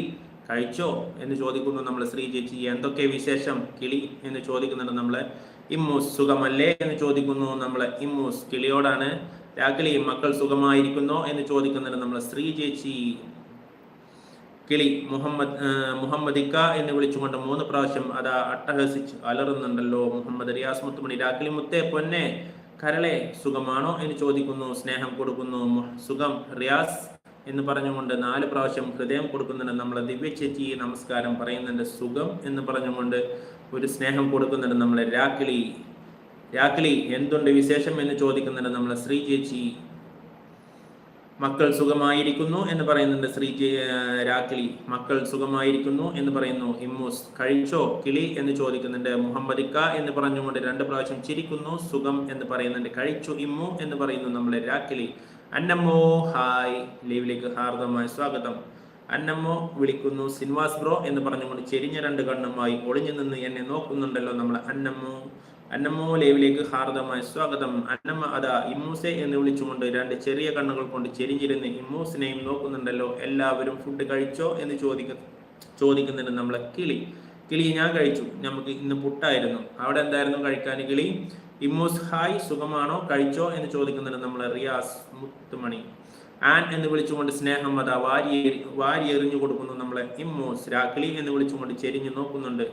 കഴിച്ചോ എന്ന് ചോദിക്കുന്നു നമ്മൾ ശ്രീ ചേച്ചി. എന്തൊക്കെ വിശേഷം? കിളി എന്ന് ചോദിക്കുന്നുണ്ട് നമ്മളെ. ഇമ്മൂസ് സുഖമല്ലേ എന്ന് ചോദിക്കുന്നു നമ്മളെ. ഇമ്മൂസ് കിളിയോടാണ്. രാക്കിളി മക്കൾ സുഖമായിരിക്കുന്നോ എന്ന് ചോദിക്കുന്നുണ്ട് നമ്മളെ ശ്രീ ചേച്ചി. കിളി മുഹമ്മദ് മുഹമ്മദിക്ക എന്ന് വിളിച്ചുകൊണ്ട് മൂന്ന് പ്രാവശ്യം അതാ അട്ടഹസിച്ച് അലറുന്നുണ്ടല്ലോ മുഹമ്മദ് റിയാസ് മുത്തുമണി. രാക്കിളി മുത്തേ പൊന്നെ കരളെ സുഖമാണോ എന്ന് ചോദിക്കുന്നു സ്നേഹം കൊടുക്കുന്നു സുഖം. റിയാസ് എന്ന് പറഞ്ഞുകൊണ്ട് നാല് പ്രാവശ്യം ഹൃദയം കൊടുക്കുന്നുണ്ട് നമ്മളെ ദിവ്യചേച്ചി നമസ്കാരം പറയുന്നുണ്ട് സുഖം എന്ന് പറഞ്ഞുകൊണ്ട് ഒരു സ്നേഹം കൊടുക്കുന്നുണ്ട് നമ്മളെ രാക്കിളി. രാക്കിളി എന്തുണ്ട് വിശേഷം എന്ന് ചോദിക്കുന്നുണ്ട് നമ്മളെ ശ്രീ ചേച്ചി മക്കൾ സുഖമായിരിക്കുന്നു എന്ന് പറയുന്നുണ്ട് ശ്രീ രാക്കിളി. മക്കൾ സുഖമായിരിക്കുന്നു എന്ന് പറയുന്നു. ഇമ്മൂസ് കഴിച്ചോ? കിളി എന്ന് ചോദിക്കുന്നുണ്ട് മുഹമ്മദിക്ക എന്ന് പറഞ്ഞുകൊണ്ട് രണ്ട് പ്രാവശ്യം ചിരിക്കുന്നു. സുഖം എന്ന് പറയുന്നുണ്ട്. കഴിച്ചു ഇമ്മു എന്ന് പറയുന്നു നമ്മളെ രാക്കിളി. അന്നമ്മോ ഹായ്. ലൈവിലേക്ക് ഹാർദമായ സ്വാഗതം. അന്നമ്മോ വിളിക്കുന്നു സിൻവാസ് ബ്രോ എന്ന് പറഞ്ഞുകൊണ്ട് ചെരിഞ്ഞ രണ്ട് കണ്ണുമായി ഒളിഞ്ഞു നിന്ന് എന്നെ നോക്കുന്നുണ്ടല്ലോ നമ്മൾ അന്നമ്മോ. അന്നമ്മോ ലൈവിലേക്ക് ഹാർദമായ സ്വാഗതം. അന്നമ്മ അതാ ഇമ്മൂസെ എന്ന് വിളിച്ചുകൊണ്ട് രണ്ട് ചെറിയ കണ്ണുകൾ കൊണ്ട് ചെരിഞ്ഞിരുന്ന് ഇമ്മൂസിനെയും നോക്കുന്നുണ്ടല്ലോ. എല്ലാവരും ഫുഡ് കഴിച്ചോ എന്ന് ചോദിക്ക ചോദിക്കുന്നുണ്ട് നമ്മളെ കിളി. കിളി ഞാൻ കഴിച്ചു. നമുക്ക് ഇന്ന് പുട്ടായിരുന്നു. അവിടെ എന്തായിരുന്നു കഴിക്കാൻ കിളി? ഇമ്മൂസ് ഹായ് സുഖമാണോ? കഴിച്ചോ എന്ന് ചോദിക്കുന്നുണ്ട് നമ്മൾ റിയാസ് മുത്തുമണി. ആൻ എന്ന് വിളിച്ചുകൊണ്ട് സ്നേഹം അതാ വാരി വാരി എറിഞ്ഞു കൊടുക്കുന്നു നമ്മളെ ഇമ്മോസ് രാഖലി എന്ന് വിളിച്ചുകൊണ്ട് ചെരിഞ്ഞു നോക്കുന്നുണ്ട്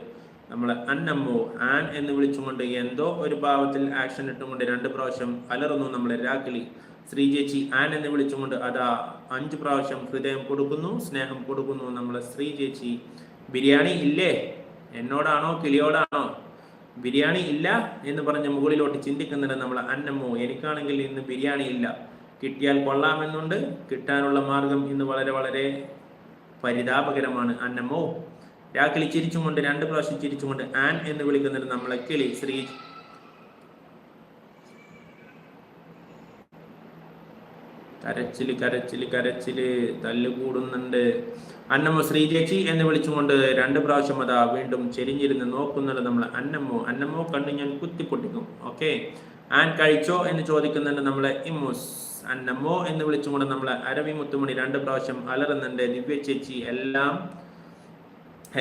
നമ്മളെ അന്നമ്മോ. ആൻ എന്ന് വിളിച്ചുകൊണ്ട് എന്തോ ഒരു ഭാവത്തിൽ ആക്ഷൻ ഇട്ടുകൊണ്ട് രണ്ട് പ്രാവശ്യം അലറുന്നു നമ്മളെ രാക്കിളി. ശ്രീചേച്ചി ആൻ എന്ന് വിളിച്ചുകൊണ്ട് അതാ അഞ്ച് പ്രാവശ്യം ഹൃദയം കൊടുക്കുന്നു സ്നേഹം കൊടുക്കുന്നു നമ്മളെ ശ്രീചേച്ചി ബിരിയാണി ഇല്ലേ? എന്നോടാണോ കിളിയോടാണോ? ബിരിയാണി ഇല്ല എന്ന് പറഞ്ഞ് മുകളിലോട്ട് ചിന്തിക്കുന്നുണ്ട് നമ്മൾ അന്നമ്മോ എനിക്കാണെങ്കിൽ ഇന്ന് ബിരിയാണി ഇല്ല. കിട്ടിയാൽ കൊള്ളാമെന്നുണ്ട്. കിട്ടാനുള്ള മാർഗം ഇന്ന് വളരെ വളരെ പരിതാപകരമാണ്. അന്നമ്മോ. രാക്കിളി ചിരിച്ചുകൊണ്ട് രണ്ട് പ്രാവശ്യം ചിരിച്ചുകൊണ്ട് ആൻ എന്ന് വിളിക്കുന്നുണ്ട് നമ്മളെ കിളി ശ്രീ കരച്ചിൽ കരച്ചിൽ കരച്ചിൽ തല്ലുകൂടുന്നുണ്ട് അന്നമ്മ ശ്രീചേച്ചി എന്ന് വിളിച്ചുകൊണ്ട് രണ്ട് പ്രാവശ്യം അതാ വീണ്ടും ചെരിഞ്ഞിരുന്ന് നോക്കുന്നത് നമ്മൾ അന്നമ്മോ അന്നമ്മോ കണ്ണ് ഞാൻ കുത്തിപ്പൊട്ടിക്കും ഓക്കെ ആൻ കഴിച്ചോ എന്ന് ചോദിക്കുന്നുണ്ട് നമ്മളെ ഇമ്മൂസ് അന്നമ്മോ എന്ന് വിളിച്ചുകൊണ്ട് നമ്മളെ അരവി മുത്തുമണി രണ്ട് പ്രാവശ്യം അലറുന്നുണ്ട്. ദിവ്യ ചേച്ചി എല്ലാം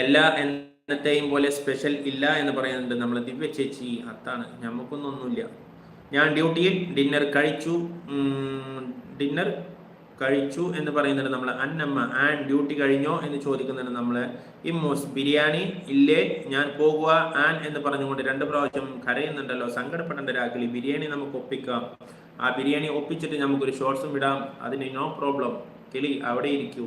എല്ലാ എന്നത്തെയും പോലെ സ്പെഷ്യൽ ഇല്ല എന്ന് പറയുന്നുണ്ട് നമ്മൾ ദിവ്യ ചേച്ചി. അത്താണ് നമുക്കൊന്നൊന്നുമില്ല ഞാൻ ഡ്യൂട്ടിയിൽ ഡിന്നർ കഴിച്ചു. ഡിന്നർ കഴിച്ചു എന്ന് പറയുന്നുണ്ട് നമ്മൾ അന്നമ്മ ആൻ ഡ്യൂട്ടി കഴിഞ്ഞോ എന്ന് ചോദിക്കുന്നുണ്ട് നമ്മൾ ഇമ്മോസ് ബിരിയാണി ഇല്ലേ? ഞാൻ പോകുക ആൻ എന്ന് പറഞ്ഞുകൊണ്ട് രണ്ട് പ്രാവശ്യം കരയുന്നുണ്ടല്ലോ. സങ്കടപ്പെടേണ്ട രാക്കിളി ബിരിയാണി നമുക്ക് ഒപ്പിക്കാം. ആ ബിരിയാണി ഒപ്പിച്ചിട്ട് നമുക്കൊരു ഷോർട്സും വിടാം അതിന് നോ പ്രോബ്ലം. കിളി അവിടെ ഇരിക്കൂ.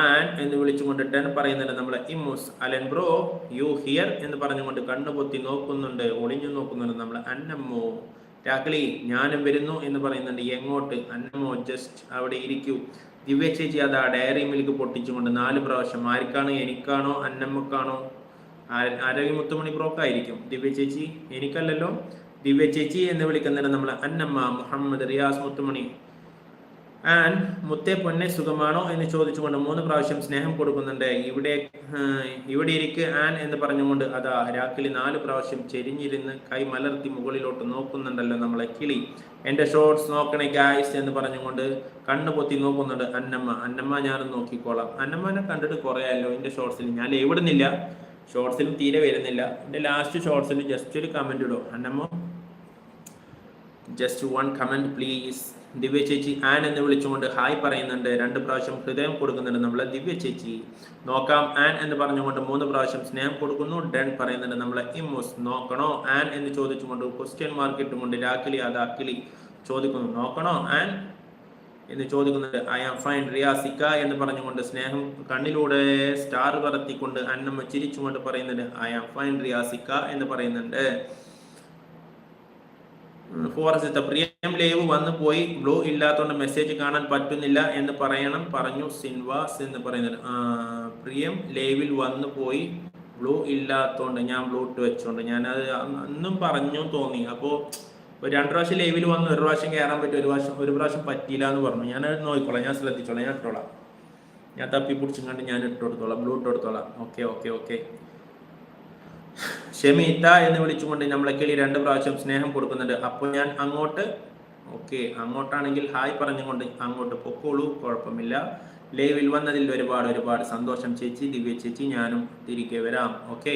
ആൻ എന്ന് വിളിച്ചുകൊണ്ട് ടെൻ പറയുന്നുണ്ട് നമ്മൾ ഇമ്മോസ് അലൻ ബ്രോ യു ഹിയർ എന്ന് പറഞ്ഞുകൊണ്ട് കണ്ണുപൊത്തി നോക്കുന്നുണ്ട്. ഒളിഞ്ഞു നോക്കുന്നുണ്ട് നമ്മൾ അന്നമ്മോ രാക്കളി ഞാനും വരുന്നു എന്ന് പറയുന്നുണ്ട്. എങ്ങോട്ട്? അന്നമോ ജസ്റ്റ് അവിടെ ഇരിക്കൂ. ദിവ്യ ചേച്ചി അത് ആ ഡയറി മിൽക്ക് പൊട്ടിച്ചുകൊണ്ട് നാല് പ്രാവശ്യം ആർക്കാണ് എനിക്കാണോ അന്നമ്മക്കാണോ? ആരോഗ്യ മുത്തുമണി ബ്രോക്കായിരിക്കും ദിവ്യ ചേച്ചി എനിക്കല്ലല്ലോ. ദിവ്യ ചേച്ചി എന്ന് വിളിക്കുന്നതിന് നമ്മൾ അന്നമ്മ മുഹമ്മദ് റിയാസ് മുത്തുമണി ആൻ മുത്തേ പൊന്നെ സുഖമാണോ എന്ന് ചോദിച്ചുകൊണ്ട് മൂന്ന് പ്രാവശ്യം സ്നേഹം കൊടുക്കുന്നുണ്ട്. ഇവിടെ ഇവിടെ ഇരിക്ക് ആൻ എന്ന് പറഞ്ഞുകൊണ്ട് അതാ രാക്കിളി നാല് പ്രാവശ്യം ചെരിഞ്ഞിരുന്ന് കൈ മലർത്തി മുകളിലോട്ട് നോക്കുന്നുണ്ടല്ലോ നമ്മളെ കിളി. എന്റെ ഷോർട്സ് നോക്കണേ ഗായ്സ് എന്ന് പറഞ്ഞുകൊണ്ട് കണ്ണു പൊത്തി നോക്കുന്നുണ്ട് അന്നമ്മ. അന്നമ്മ ഞാനും നോക്കിക്കോളാം. അന്നമ്മനെ കണ്ടിട്ട് കുറയാലോ എന്റെ ഷോർട്സിൽ ഞാൻ എവിടുന്നില്ല ഷോർട്സിലും തീരെ വരുന്നില്ല. എന്റെ ലാസ്റ്റ് ഷോർട്സിൽ ജസ്റ്റ് ഒരു കമന്റ് ഇടോ. Annamma just one comment please Divya ചേച്ചി ആൻ എന്ന് വിളിച്ചുകൊണ്ട് ഹായ് പറയുന്നുണ്ട്. രണ്ട് പ്രാവശ്യം ഹൃദയം കൊടുക്കുന്നുണ്ട് നമ്മളെ. ദിവ്യ ചേച്ചി നോക്കാം. ആൻ എന്ന് പറഞ്ഞുകൊണ്ട് മൂന്ന് പ്രാവശ്യം സ്നേഹം കൊടുക്കുന്നു. ഡൺ പറയുന്നുണ്ട് നമ്മളെ ഇമ്മോസ് നോക്കണോ? ആൻ എന്ന് ചോദിച്ചുകൊണ്ട് ക്വസ്റ്റ്യൻ മാർക്ക് ഇട്ടുകൊണ്ട് രാക്കിളി അത് അക്കിളി ചോദിക്കുന്നു. നോക്കണോ? ആൻ എന്ന് ചോദിക്കുന്നുണ്ട് ഐ ആം ഫൈൻ റിയാസിക്ക എന്ന് പറഞ്ഞുകൊണ്ട് സ്നേഹം കണ്ണിലൂടെ സ്റ്റാർ പറത്തിക്കൊണ്ട് അന്നമ്മ ചിരിച്ചുകൊണ്ട് പറയുന്നുണ്ട് ഐ ആം ഫൈൻ റിയാസിക്ക എന്ന് പറയുന്നുണ്ട്. ഫോറസ്റ്റ് പ്രിയം ലൈവ് വന്നു പോയി. ബ്ലൂ ഇല്ലാത്തതുകൊണ്ട് മെസ്സേജ് കാണാൻ പറ്റുന്നില്ല എന്ന് പറയണം. പറഞ്ഞു സിൻവാസ് എന്ന് പറയുന്നത്. പ്രിയം ലൈവിൽ വന്നു പോയി. ബ്ലൂ ഇല്ലാത്തതുകൊണ്ട് ഞാൻ ബ്ലൂ ഇട്ട് വെച്ചോണ്ട്. ഞാൻ അത് അന്നും പറഞ്ഞു തോന്നി. അപ്പോൾ ഒരു രണ്ട് പ്രാവശ്യം ലൈവിൽ വന്ന്. ഒരു പ്രാവശ്യം കയറാൻ പറ്റും. ഒരു പ്രാവശ്യം ഒരു പ്രാവശ്യം പറ്റിയില്ല എന്ന് പറഞ്ഞു. ഞാൻ നോക്കിക്കോളാം. ഞാൻ ശ്രദ്ധിച്ചോളാം. ഞാൻ ഇട്ടോളാം. ഞാൻ തപ്പി പിടിച്ചും കണ്ട് ഞാൻ ഇട്ട് കൊടുത്തോളാം. ബ്ലൂ ഇട്ട് കൊടുത്തോളാം. Okay okay okay. ഷെമീത്ത എന്ന് വിളിച്ചുകൊണ്ട് നമ്മളെ കിളി രണ്ട് പ്രാവശ്യം സ്നേഹം കൊടുക്കുന്നുണ്ട്. അപ്പോൾ ഞാൻ അങ്ങോട്ട് ഓക്കെ അങ്ങോട്ടാണെങ്കിൽ ഹായ് പറഞ്ഞുകൊണ്ട് അങ്ങോട്ട് പൊക്കോളൂ കുഴപ്പമില്ല. ലൈവിൽ വന്നതിൽ ഒരുപാട് ഒരുപാട് സന്തോഷം ചേച്ചി ദിവ്യ ചേച്ചി ഞാനും തിരികെ വരാം ഓക്കെ.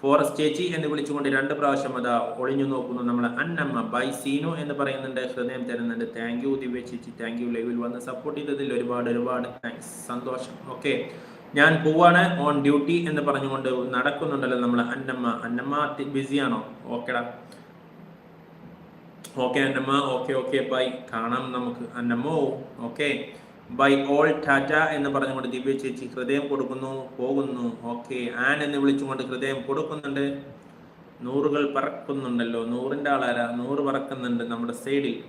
ഫോറസ്റ്റ് ചേച്ചി എന്ന് വിളിച്ചുകൊണ്ട് രണ്ട് പ്രാവശ്യം അതാ ഒളിഞ്ഞു നോക്കുന്നു നമ്മൾ അന്നമ്മ ബൈ സീനു എന്ന് പറയുന്നുണ്ട്. ഹൃദയം തരുന്നുണ്ട്. താങ്ക് യു ദിവ്യ ചേച്ചി. താങ്ക് യു ലൈവിൽ വന്ന് സപ്പോർട്ട് ചെയ്തതിൽ ഒരുപാട് ഒരുപാട് താങ്ക്സ് സന്തോഷം. ഓക്കെ. ഞാൻ പോവാണ് ഓൺ ഡ്യൂട്ടി എന്ന് പറഞ്ഞുകൊണ്ട് നടക്കുന്നുണ്ടല്ലോ നമ്മൾ അന്നമ്മ. അന്നമ്മ ബിസിയാണോ ഓക്കെടാ. Okay Annamma. Okay okay. Bye. കാണാം നമുക്ക്. അന്നമ്മോ? ഓക്കെ. ബൈ ഓൾ ടാറ്റ എന്ന് പറഞ്ഞുകൊണ്ട് ദിവ്യ ചേച്ചി ഹൃദയം കൊടുക്കുന്നു പോകുന്നു. ഓക്കെ. ആൻ എന്ന് വിളിച്ചുകൊണ്ട് ഹൃദയം കൊടുക്കുന്നുണ്ട്. നൂറുകൾ പറക്കുന്നുണ്ടല്ലോ. നൂറിന്റെ ആളാരാ? നൂറ് പറക്കുന്നുണ്ട് നമ്മുടെ സൈഡിൽ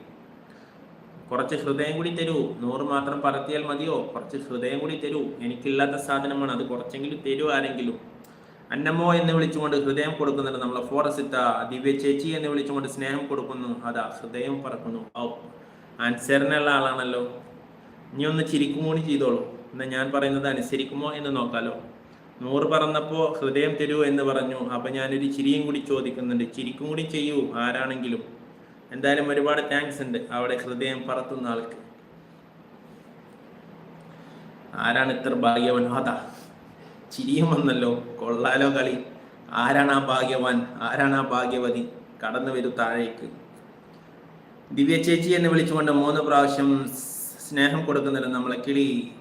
കുറച്ച് ഹൃദയം കൂടി തരൂ. നൂറ് മാത്രം പറത്തിയാൽ മതിയോ? കുറച്ച് ഹൃദയം കൂടി തരൂ. എനിക്കില്ലാത്ത സാധനമാണ്. അത് കുറച്ചെങ്കിലും തരൂ ആരെങ്കിലും. അന്നമ്മോ എന്ന് വിളിച്ചുകൊണ്ട് ഹൃദയം കൊടുക്കുന്നുണ്ട് നമ്മളെ ഫോറസിത്ത. ദിവ്യ ചേച്ചി എന്ന് വിളിച്ചുകൊണ്ട് സ്നേഹം കൊടുക്കുന്നു. അതാ ഹൃദയം പറക്കുന്നു. ഔ ആൻസറിനുള്ള ആളാണല്ലോ. നീ ഒന്ന് ചിരിക്കുമോ ചെയ്തോളൂ. എന്നാൽ ഞാൻ പറയുന്നത് അനുസരിക്കുമോ എന്ന് നോക്കാലോ. നൂറ് പറന്നപ്പോൾ ഹൃദയം തരൂ എന്ന് പറഞ്ഞു. അപ്പം ഞാനൊരു ചിരിയും കൂടി ചോദിക്കുന്നുണ്ട്. ചിരിക്കും കൂടി ചെയ്യൂ ആരാണെങ്കിലും. എന്തായാലും ഒരുപാട് താങ്ക്സ് ഉണ്ട്. അവിടെ ഹൃദയം പറത്തുന്ന ആൾക്ക്. ആരാണ് ഇത്ര ഭാഗ്യവൻ? ചിരിയും വന്നല്ലോ. കൊള്ളാലോ കളി. ആരാണ് ആ ഭാഗ്യവാൻ? ആരാണ് ആ ഭാഗ്യവതി? കടന്നു വരൂ താഴേക്ക്. ദിവ്യ ചേച്ചി എന്ന് വിളിച്ചുകൊണ്ട് മൂന്ന് പ്രാവശ്യം സ്നേഹം കൊടുക്കുന്നില്ല നമ്മളെ കിളി.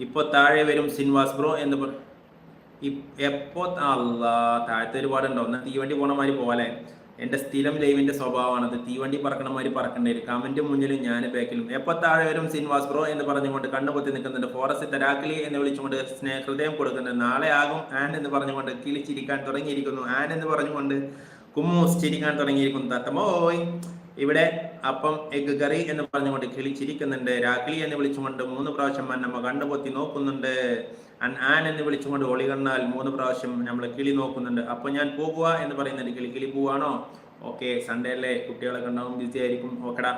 ഇപ്പൊ താഴെ വരും സിൻവാസ് ബ്രോ എന്ന് എപ്പോ അല്ല താഴത്തെ ഒരുപാടുണ്ടോ? എന്നാൽ തീവണ്ടി പോണ മാതിരി പോലെ എന്റെ സ്ഥിരം ലൈവിന്റെ സ്വഭാവമാണത് തീവണ്ടി പറക്കണ മാതിരി പറക്കേണ്ടി? വരും കമന്റ് മുന്നിലും ഞാൻ ബാക്കിലും എപ്പോൾ താഴെ വരും സിൻവാസ് ബ്രോ എന്ന് പറഞ്ഞുകൊണ്ട് കണ്ണുപൊത്തി നിൽക്കുന്നുണ്ട്. ഫോറസ്റ്റ് തരാക്കിലി എന്ന് വിളിച്ചുകൊണ്ട് സ്നേഹ ഹൃദയം കൊടുക്കുന്നുണ്ട്. നാളെ ആകും ആൻ എന്ന് പറഞ്ഞുകൊണ്ട് കിളിച്ചിരിക്കാൻ തുടങ്ങിയിരിക്കുന്നു. ആൻ എന്ന് പറഞ്ഞുകൊണ്ട് കുമ്മൂസ് ചിരിക്കാൻ തുടങ്ങിയിരിക്കുന്നു. തത്തമോയ് ഇവിടെ അപ്പം എഗ് കറി എന്ന് പറഞ്ഞുകൊണ്ട് കിളിച്ചിരിക്കുന്നുണ്ട്. രാക്കിളി എന്ന് വിളിച്ചുകൊണ്ട് മൂന്ന് പ്രാവശ്യം മന്നമ്മ കണ്ണുപൊത്തി നോക്കുന്നുണ്ട്. അൻ ആൻ എന്ന് വിളിച്ചുകൊണ്ട് ഒളി കണ്ണാൽ മൂന്ന് പ്രാവശ്യം നമ്മൾ കിളി നോക്കുന്നുണ്ട്. അപ്പൊ ഞാൻ പോകുക എന്ന് പറയുന്നുണ്ട്. കിളി കിളി പോവാണോ? ഓക്കെ സൺഡേ അല്ലേ? കുട്ടികളൊക്കെ ഉണ്ടാവും ബിസി ആയിരിക്കും. ഓക്കെടാ.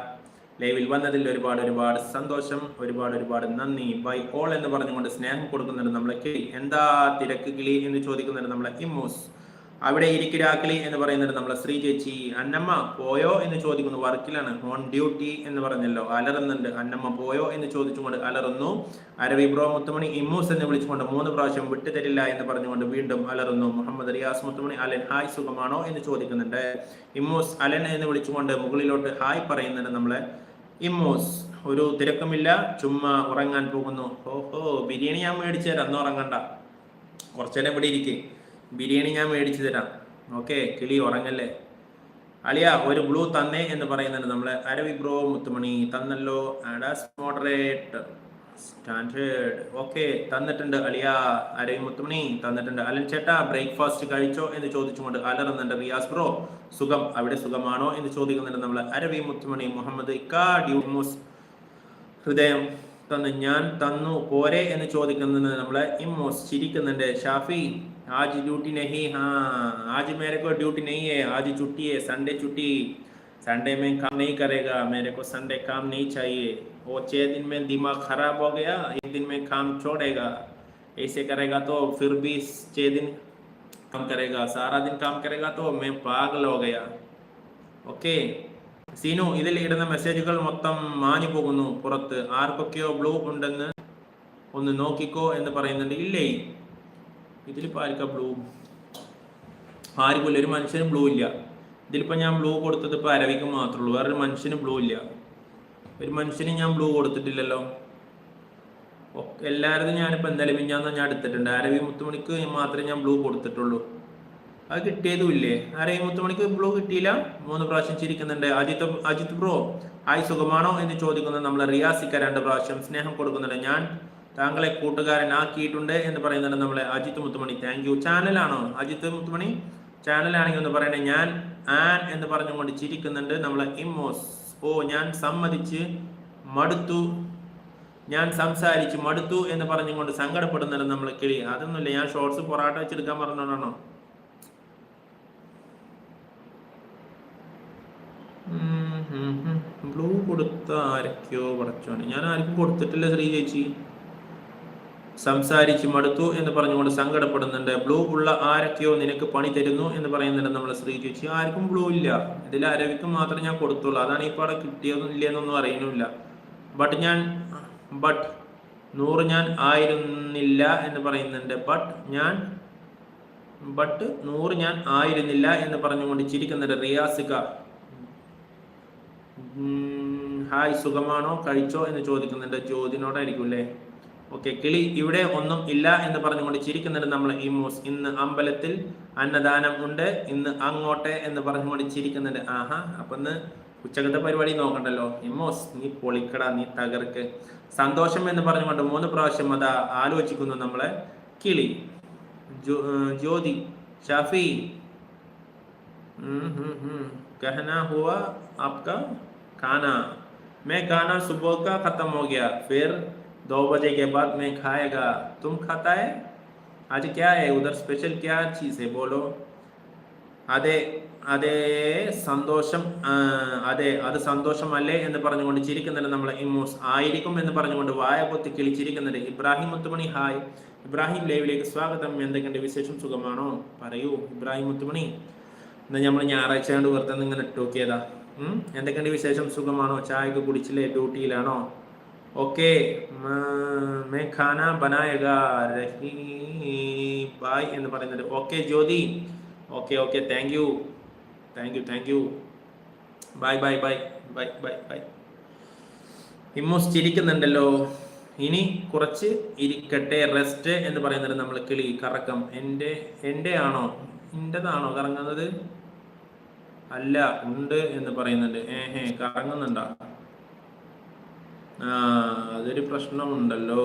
ലൈവിൽ വന്നതിൽ ഒരുപാട് ഒരുപാട് സന്തോഷം ഒരുപാട് ഒരുപാട് നന്ദി. ബൈ ഓൾ എന്ന് പറഞ്ഞുകൊണ്ട് സ്നേഹം കൊടുക്കുന്നുണ്ട് നമ്മളെ കിളി. എന്താ തിരക്ക് കിളി എന്ന് ചോദിക്കുന്നുണ്ട് നമ്മളെ ഇമ്മൂസ് അവിടെ ഇരിക്കിരാക്കിളി എന്ന് പറയുന്നത് നമ്മളെ ശ്രീ ചേച്ചി അന്നമ്മ പോയോ? എന്ന് ചോദിക്കുന്നു. വർക്കിലാണ്. ഓൺ ഡ്യൂട്ടി എന്ന് പറഞ്ഞല്ലോ. അലറുന്നുണ്ട്. അന്നമ്മ പോയോ? എന്ന് ചോദിച്ചുകൊണ്ട് അലറുന്നു. അരവി ബ്രോ മുത്തുമണി ഇമ്മൂസ് എന്ന് വിളിച്ചുകൊണ്ട് മൂന്ന് പ്രാവശ്യം വിട്ടുതരില്ല എന്ന് പറഞ്ഞുകൊണ്ട് വീണ്ടും അലറുന്നു. മുഹമ്മദ് റിയാസ് മുത്തുമണി അലൻ ഹായ് സുഖമാണോ? എന്ന് ചോദിക്കുന്നുണ്ട്. ഇമ്മൂസ് അലൻ എന്ന് വിളിച്ചുകൊണ്ട് മുകളിലോട്ട് ഹായ് പറയുന്നുണ്ട് നമ്മളെ ഇമ്മൂസ്. ഒരു തിരക്കുമില്ല. ചുമ്മാ ഉറങ്ങാൻ പോകുന്നു. ഓഹോ ബിരിയാണി ഞാൻ മേടിച്ചു തരാം. അന്ന് ഉറങ്ങണ്ട. കുറച്ചേരം ഇവിടെ ഇരിക്കേ. ബിരിയാണി ഞാൻ മേടിച്ചു തരാം. ഓക്കെ കിളി ഉറങ്ങല്ലേ? അളിയ ഒരു ബ്ലൂ തന്നേ എന്ന് പറയുന്നുണ്ട് നമ്മളെ. അരവി ബ്രോ മുത്തുമണി തന്നല്ലോ. മോഡറേറ്റ് സ്റ്റാൻഡേർഡ് ഓക്കെ തന്നിട്ടുണ്ട് അളിയ അരവി മുത്തുമണി തന്നിട്ടുണ്ട്. അലൻ ചേട്ടാ ബ്രേക്ക്ഫാസ്റ്റ് കഴിച്ചോ എന്ന് ചോദിച്ചുകൊണ്ട് അലറുന്നുണ്ട് റിയാസ് ബ്രോ സുഖം അവിടെ സുഖമാണോ എന്ന് ചോദിക്കുന്നുണ്ട് നമ്മളെ. അരവി മുത്തുമണി മുഹമ്മദ് ഇക്കാ ഡ്യൂമോസ് ഹൃദയം തന്നു ഞാൻ തന്നു പോരെ എന്ന് ചോദിക്കുന്നത് നമ്മളെ. ഇമ്മോസ് ചിരിക്കുന്നുണ്ട്. ഷാഫി आज ड्यूटी नहीं हाँ आज मेरे को ड्यूटी नहीं है आज छुट्टी है संडे छुट्टी संडे में काम नहीं करेगा मेरे को संडे काम नहीं चाहिए वो छः दिन में दिमाग खराब हो गया एक दिन में काम छोड़ेगा ऐसे करेगा तो फिर भी छः दिन काम करेगा सारा दिन काम करेगा तो मैं पागल हो गया ഓക്കെ സീനു ഇതിൽ ഇടുന്ന മെസ്സേജുകൾ മൊത്തം മാഞ്ഞു പോകുന്നു പുറത്ത് ആർക്കൊക്കെയോ ബ്ലൂ ഉണ്ടെന്ന് ഒന്ന് നോക്കിക്കോ എന്ന് പറയുന്നുണ്ട് ഇല്ലേ ഇതിലിപ്പോൾ ആർക്കാ ബ്ലൂ ആർക്കുമില്ല ഒരു മനുഷ്യന് ബ്ലൂ ഇല്ല. ഇതിലിപ്പോൾ ഞാൻ ബ്ലൂ കൊടുത്തത് ഇപ്പോൾ അരവിക്ക് മാത്രമേ ഉള്ളൂ വേറൊരു മനുഷ്യന് ബ്ലൂ ഇല്ല. ഒരു മനുഷ്യന് ഞാൻ ബ്ലൂ കൊടുത്തിട്ടില്ലല്ലോ. എല്ലാവരും ഞാനിപ്പോൾ എന്തായാലും മിഞ്ഞാന്ന് ഞാൻ എടുത്തിട്ടുണ്ട്. അരവി മുത്തുമണിക്ക് മാത്രമേ ഞാൻ ബ്ലൂ കൊടുത്തിട്ടുള്ളൂ. അത് കിട്ടിയതുമില്ലേ? അരവി മുത്തുമണിക്ക് ബ്ലൂ കിട്ടിയില്ല? മൂന്ന് പ്രാവശ്യം ചിരിക്കുന്നുണ്ട്. അജിത് അജിത് ബ്രോ ആയി സുഖമാണോ എന്ന് ചോദിക്കുന്നത് നമ്മൾ റിയാസിക്ക രണ്ട് പ്രാവശ്യം സ്നേഹം കൊടുക്കുന്നുണ്ട്. ഞാൻ താങ്കളെ കൂട്ടുകാരനാക്കിയിട്ടുണ്ട് എന്ന് പറയുന്നുണ്ട് നമ്മളെ അജിത് മുത്തുമണി. താങ്ക് യു ചാനലാണോ അജിത്ത് മുത്തുമണി? ചാനലാണെങ്കിൽ ഒന്ന് പറയണേ. ഞാൻ ആൻ എന്ന് പറഞ്ഞുകൊണ്ട് ചിരിക്കുന്നുണ്ട്. നമ്മളെ ഇമ്മോസ്. ഓ ഞാൻ സമ്മതിച്ച് മടുത്തു. ഞാൻ സംസാരിച്ച് മടുത്തു എന്ന് പറഞ്ഞുകൊണ്ട് സങ്കടപ്പെടുന്നുണ്ട് നമ്മൾ കിളി. അതൊന്നുമില്ല. ഞാൻ ഷോർട്സ് പൊറാട്ട വെച്ചെടുക്കാൻ പറഞ്ഞോണ്ടാണോ ബ്ലൂ കൊടുത്ത ആരൊക്കെയോ പറച്ചോ ഞാൻ ആർക്കും കൊടുത്തിട്ടില്ല ശ്രീ ചേച്ചി. സംസാരിച്ച് മടുത്തു എന്ന് പറഞ്ഞുകൊണ്ട് സങ്കടപ്പെടുന്നുണ്ട്. ബ്ലൂ ഉള്ള ആരൊക്കെയോ നിനക്ക് പണി തരുന്നു എന്ന് പറയുന്നുണ്ട് നമ്മൾ ശ്രീ ചേച്ചി. ആർക്കും ബ്ലൂ ഇല്ല. ഇതിൽ അരവിക്ക് മാത്രമേ ഞാൻ കൊടുത്തുള്ളൂ. അതാണ് ഈ പാടെ കിട്ടിയതും ഇല്ലെന്നൊന്നും അറിയുന്നില്ല. ബട്ട് ഞാൻ ബട്ട് നൂറ് ഞാൻ ആയിരുന്നില്ല എന്ന് പറയുന്നുണ്ട്. ബട്ട് ഞാൻ ബട്ട് നൂറ് ഞാൻ ആയിരുന്നില്ല എന്ന് പറഞ്ഞുകൊണ്ട് ചിരിക്കുന്നുണ്ട് റിയാസിക. ഹായ് സുഖമാണോ? കഴിച്ചോ? എന്ന് ചോദിക്കുന്നുണ്ട്. ജ്യോതിനോടായിരിക്കും അല്ലേ? ഓക്കെ കിളി ഇവിടെ ഒന്നും ഇല്ല എന്ന് പറഞ്ഞുകൊണ്ട് ചിരിക്കുന്നുണ്ട് നമ്മൾ ഈ മൂസ് ഇന്ന് അമ്പലത്തിൽ അന്നദാനം ഉണ്ട് ഇന്ന് അങ്ങോട്ടെ എന്ന് പറഞ്ഞുകൊണ്ട് ചിരിക്കുന്നുണ്ട്. ആഹാ അപ്പൊ ഇന്ന് ഉച്ചകത്തെ പരിപാടി നോക്കണ്ടല്ലോ. ഇമോസ് നീ പൊളിക്കട നീ തകർക്ക്. സന്തോഷം എന്ന് പറഞ്ഞുകൊണ്ട് മൂന്ന് പ്രാവശ്യം അത് ആലോചിക്കുന്നു നമ്മളെ കിളി. ജ്യോതി ഷാഫി. കഹന ഹുവ ആപ്ക കാന മേ കാന സുബോ ഖത്തം ഹോ ഗയ ഫിർ दो बजे के बाद मैं खाएगा तुम खाता है आज क्या है उधर स्पेशल क्या चीज़ है बोलो അതെ അതേ സന്തോഷം ആ, അതെ അത് സന്തോഷമല്ലേ എന്ന് പറഞ്ഞുകൊണ്ട് ചിരിക്കുന്നുണ്ട് നമ്മൾ ഇമ്മൂസ് ആയിരിക്കും എന്ന് പറഞ്ഞുകൊണ്ട് വായ പൊത്തി കിളിച്ചിരിക്കുന്നുണ്ട് ഇബ്രാഹിം മുത്തുമണി ഹായ് ഇബ്രാഹിം ലൈവിലേക്ക് സ്വാഗതം എന്തൊക്കെയുണ്ട് വിശേഷം സുഖമാണോ പറയൂ ഇബ്രാഹിം മുത്തുമണി എന്നാ നമ്മൾ ഞായറാഴ്ച കൊണ്ട് വെറുതെ ഒന്ന് ഇങ്ങനെ ഇട്ട് നോക്കിയതാ ഉം? എന്തൊക്കെയുണ്ട് വിശേഷം സുഖമാണോ ചായ ഒക്കെ കുടിച്ചില്ലേ ഡ്യൂട്ടിയിലാണോ ഓക്കെ मैं खाना बनाएगा ബായ് എന്ന് പറയുന്നുണ്ട് okay Jyothi okay okay thank you thank you thank you bye bye bye bye bye bye ഇമ്മോസ് ചിരിക്കുന്നുണ്ടല്ലോ. ഇനി കുറച്ച് ഇരിക്കട്ടെ റെസ്റ്റ് എന്ന് പറയുന്നത് നമ്മൾ കിളി കറക്കം. എന്റെ എന്റെ ആണോ? എന്റെതാണോ കറങ്ങുന്നത്? അല്ല ഉണ്ട് എന്ന് പറയുന്നുണ്ട്. ഏഹേ കറങ്ങുന്നുണ്ടോ? ആ അതൊരു പ്രശ്നമുണ്ടല്ലോ.